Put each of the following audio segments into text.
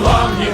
long you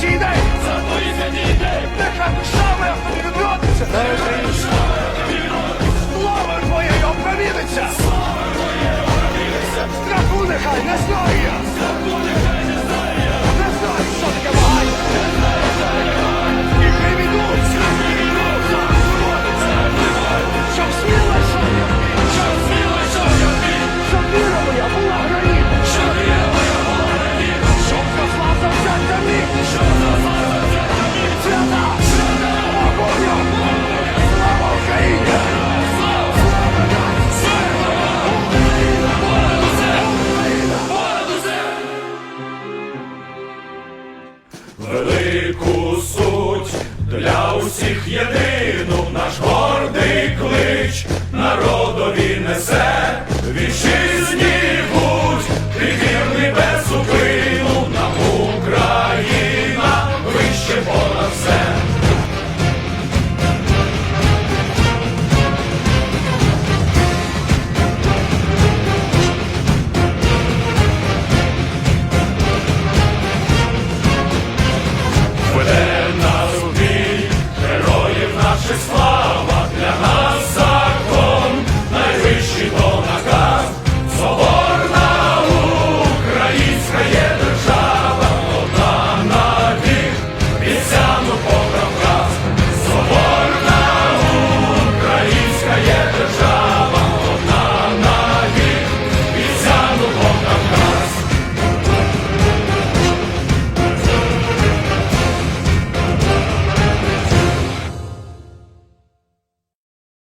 тисячі ідей, за твої сьогодні ідей, нехай душами відродиться, нехай душами відродиться, слово твоєю опроміниться, слово твоєю опроміниться, страху нехай не знає, страху усіх єдиний.